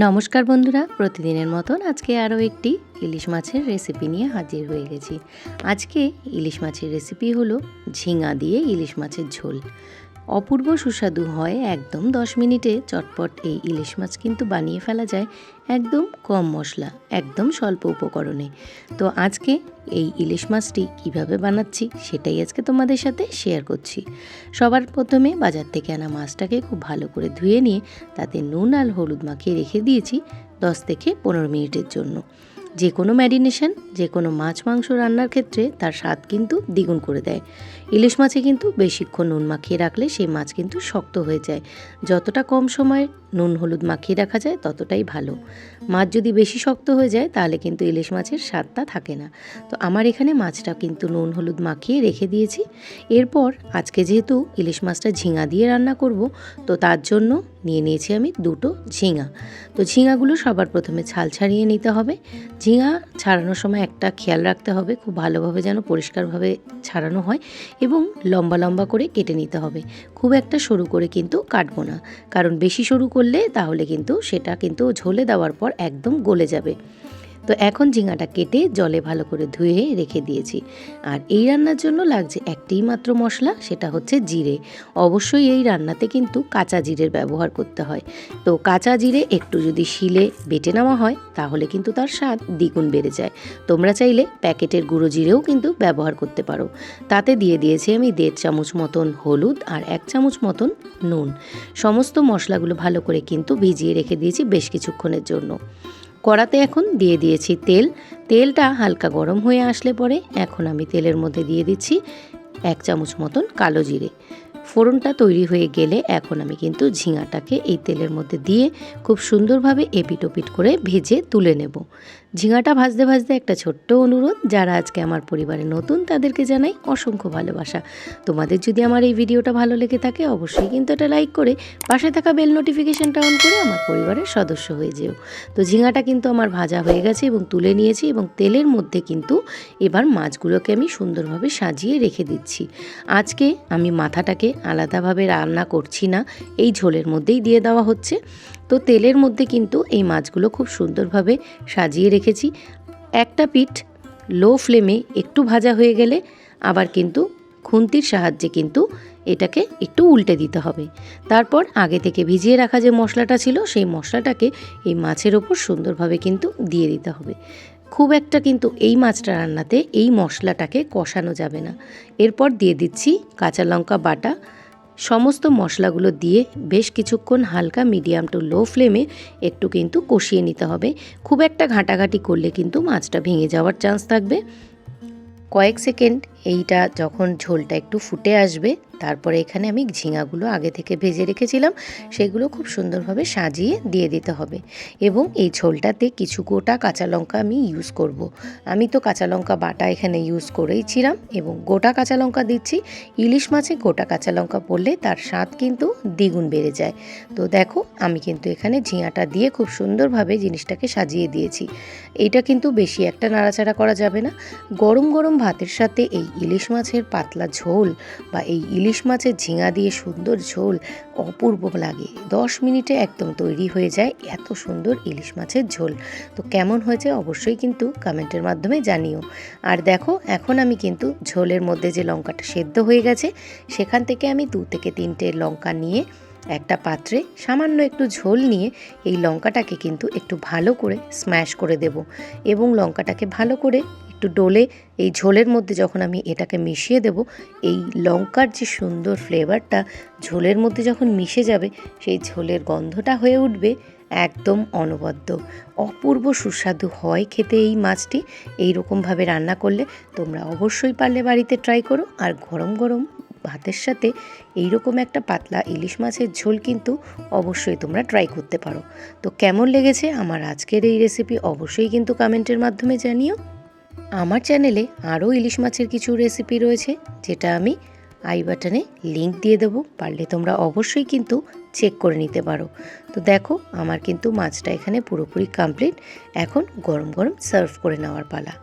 নমস্কার বন্ধুরা, প্রতিদিনের মতন আজকে আরও একটি ইলিশ মাছের রেসিপি নিয়ে হাজির হয়ে গেছি। আজকে ইলিশ মাছের রেসিপি হলো ঝিঙা দিয়ে ইলিশ মাছের ঝোল। অপূর্ব সুস্বাদু হয় একদম দশ মিনিটে। চটপট এই ইলিশ মাছ কিন্তু বানিয়ে ফেলা যায় একদম কম মশলা, একদম স্বল্প উপকরণে। তো আজকে এই ইলিশ মাছটি কীভাবে বানাচ্ছি সেটাই আজকে তোমাদের সাথে শেয়ার করছি। সবার প্রথমে বাজার থেকে আনা মাছটাকে খুব ভালো করে ধুয়ে নিয়ে তাতে নুন আর হলুদ মাখিয়ে রেখে দিয়েছি দশ থেকে পনেরো মিনিটের জন্য। যে কোনো ম্যারিনেশন যে কোনো মাছ মাংস রান্নার ক্ষেত্রে তার স্বাদ কিন্তু দ্বিগুণ করে দেয়। ইলিশ মাছে কিন্তু বেশিক্ষণ নুন মাখিয়ে রাখলে সেই মাছ কিন্তু শক্ত হয়ে যায়। যতটা কম সময়ে নুন হলুদ মাখিয়ে রাখা যায়, ততটাই ভালো। মাছ যদি বেশি শক্ত হয়ে যায়, তাহলে কিন্তু ইলিশ মাছের স্বাদটা থাকে না। তো আমার এখানে মাছটা কিন্তু নুন হলুদ মাখিয়ে রেখে দিয়েছি। এরপর আজকে যেহেতু ইলিশ মাছটা ঝিঙা দিয়ে রান্না করব, তো তার জন্য নিয়ে নিয়েছি আমি দুটো ঝিঙা। তো ঝিঙাগুলো সবার প্রথমে ছাল ছাড়িয়ে নিতে হবে। ঝিঙা ছাড়ানোর সময় একটা খেয়াল রাখতে হবে, খুব ভালোভাবে যেন পরিষ্কারভাবে ছাড়ানো হয় এবং লম্বা লম্বা করে কেটে নিতে হবে। খুব একটা সরু করে কিন্তু কাটবো না, কারণ বেশি সরু করলে তাহলে কিন্তু সেটা কিন্তু ঝোলে দেওয়ার পর একদম গলে যাবে। তো এখন ঝিঙাটা কেটে জলে ভালো করে ধুয়ে রেখে দিয়েছি। আর এই রান্নার জন্য লাগছে একটিই মাত্র মশলা, সেটা হচ্ছে জিরে। অবশ্যই এই রান্নাতে কিন্তু কাঁচা জিরের ব্যবহার করতে হয়। তো কাঁচা জিরে একটু যদি শিলে বেটে নেওয়া হয়, তাহলে কিন্তু তার স্বাদ দ্বিগুণ বেড়ে যায়। তোমরা চাইলে প্যাকেটের গুঁড়ো জিরেও কিন্তু ব্যবহার করতে পারো। তাতে দিয়ে দিয়েছি আমি দেড় চামচ মতন হলুদ আর এক চামচ মতন নুন। সমস্ত মশলাগুলো ভালো করে কিন্তু ভিজিয়ে রেখে দিয়েছি বেশ কিছুক্ষণের জন্য। কড়াতে এখন দিয়ে দিয়েছি তেল। তেলটা হালকা গরম হয়ে আসলে পরে এখন আমি তেলের মধ্যে দিয়ে দিচ্ছি এক চামচ মতন কালো জিরে। ফোড়নটা তৈরি হয়ে গেলে এখন আমি কিন্তু ঝিঙাটাকে এই তেলের মধ্যে দিয়ে খুব সুন্দরভাবে এপিট ওপিট করে ভেজে তুলে নেব। ঝিঙাটা ভাজতে ভাজতে একটা ছোট্ট অনুরোধ, যারা আজকে আমার পরিবারে নতুন তাদেরকে জানাই অসংখ্য ভালোবাসা। তোমাদের যদি আমার এই ভিডিওটা ভালো লেগে থাকে, অবশ্যই কিন্তু এটা লাইক করে পাশে থাকা বেল নোটিফিকেশনটা অন করে আমার পরিবারের সদস্য হয়ে যেও। তো ঝিঙাটা কিন্তু আমার ভাজা হয়ে গেছে এবং তুলে নিয়েছি এবং তেলের মধ্যে কিন্তু এবার মাছগুলোকে আমি সুন্দরভাবে সাজিয়ে রেখে দিচ্ছি। আজকে আমি মাথাটাকে আলাদাভাবে রান্না করছি না, এই ঝোলের মধ্যেই দিয়ে দেওয়া হচ্ছে। তো তেলের মধ্যে কিন্তু এই মাছগুলো খুব সুন্দরভাবে সাজিয়ে রেখেছি। একটা পিঠ লো ফ্লেমে একটু ভাজা হয়ে গেলে আবার কিন্তু খুন্তির সাহায্যে কিন্তু এটাকে একটু উল্টে দিতে হবে। তারপর আগে থেকে ভিজিয়ে রাখা যে মশলাটা ছিল, সেই মশলাটাকে এই মাছের ওপর সুন্দরভাবে কিন্তু দিয়ে দিতে হবে। খুব একটা কিন্তু এই মাছটা রান্নাতে এই মশলাটাকে কষানো যাবে না। এরপর দিয়ে দিচ্ছি কাঁচা লঙ্কা বাটা সমস্ত মশলাগুলো দিয়ে বেশ কিছুক্ষণ হালকা মিডিয়াম টু লো ফ্লেমে একটু কিন্তু কষিয়ে নিতে হবে। খুব একটা ঘাঁটাঘাঁটি করলে কিন্তু মাছটা ভেঙে যাওয়ার চান্স থাকবে। কয়েক সেকেন্ড এইটা যখন ঝোলটা একটু ফুটে আসবে তারপরে এখানে আমি ঝিঙাগুলো আগে থেকে ভেজে রেখেছিলাম। সেগুলো খুব সুন্দরভাবে সাজিয়ে দিয়ে দিতে হবে। এবং এই ঝোলটাতে কিছু গোটা কাঁচা লঙ্কা আমি ইউজ করব। আমি তো কাঁচা লঙ্কা বাটা এখানে ইউজ করেইছিলাম এবং গোটা কাঁচা লঙ্কা দিচ্ছি। ইলিশ মাছে গোটা কাঁচা লঙ্কা পড়লে তার স্বাদ কিন্তু দ্বিগুণ বেড়ে যায়। তো দেখো আমি কিন্তু এখানে ঝিঙাটা দিয়ে খুব সুন্দরভাবে জিনিসটাকে সাজিয়ে দিয়েছি। এটা কিন্তু বেশি একটা নাড়াচাড়া করা যাবে না। গরম গরম ভাতের সাথে এই ইলিশ মাছের পাতলা ঝোল বা এই ইলিশ মাছের ঝিঙা দিয়ে সুন্দর ঝোল অপূর্ব লাগে। দশ মিনিটে একদম তৈরি হয়ে যায় এত সুন্দর ইলিশ মাছের ঝোল। তো কেমন হয়েছে অবশ্যই কিন্তু কমেন্টের মাধ্যমে জানিও। আর দেখো, এখন আমি কিন্তু ঝোলের মধ্যে যে লঙ্কাটা সেদ্ধ হয়ে গেছে, সেখান থেকে আমি দু থেকে তিনটে লঙ্কা নিয়ে একটা পাত্রে সামান্য একটু ঝোল নিয়ে এই লঙ্কাটাকে কিন্তু একটু ভালো করে স্ম্যাশ করে দেব। এবং লঙ্কাটাকে ভালো করে একটু ডোলে এই ঝোলের মধ্যে যখন আমি এটাকে মিশিয়ে দেব, এই লঙ্কার যে সুন্দর ফ্লেভারটা ঝোলের মধ্যে যখন মিশে যাবে, সেই ঝোলের গন্ধটা হয়ে উঠবে একদম অনবদ্য। অপূর্ব সুস্বাদু হয় খেতে এই মাছটি। এই রকমভাবে রান্না করলে তোমরা অবশ্যই পারলে বাড়িতে ট্রাই করো। আর গরম গরম ভাতের সাথে এই রকম একটা পাতলা ইলিশ মাছের ঝোল কিন্তু অবশ্যই তোমরা ট্রাই করতে পারো। তো কেমন লেগেছে আমার আজকের এই রেসিপি অবশ্যই কিন্তু কমেন্টের মাধ্যমে জানিও। আমার চ্যানেলে আরও ইলিশ মাছের কিছু রেসিপি রয়েছে, যেটা আমি আই বাটনে লিঙ্ক দিয়ে দেবো, পারলে তোমরা অবশ্যই কিন্তু চেক করে নিতে পারো। তো দেখো, আমার কিন্তু মাছটা এখানে পুরোপুরি কমপ্লিট এখন গরম গরম সার্ভ করে নেওয়ার পালা।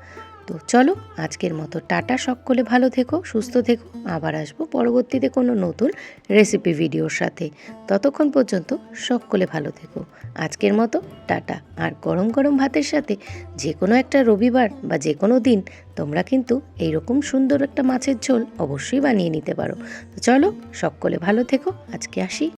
তো চলো আজকের মতো টাটা, সকলে ভালো থেকো, সুস্থ থেকো। আবার আসব পরবর্তীতে কোনো নতুন রেসিপি ভিডিওর সাথে। ততক্ষণ পর্যন্ত সকলে ভালো থেকো। আজকের মতো টাটা। আর গরম গরম ভাতের সাথে যে কোনো একটা রবিবার বা যে কোনো দিন তোমরা কিন্তু এইরকম সুন্দর একটা মাছের ঝোল অবশ্যই বানিয়ে নিতে পারো। তো চলো, সকলে ভালো থেকো। আজকে আসি।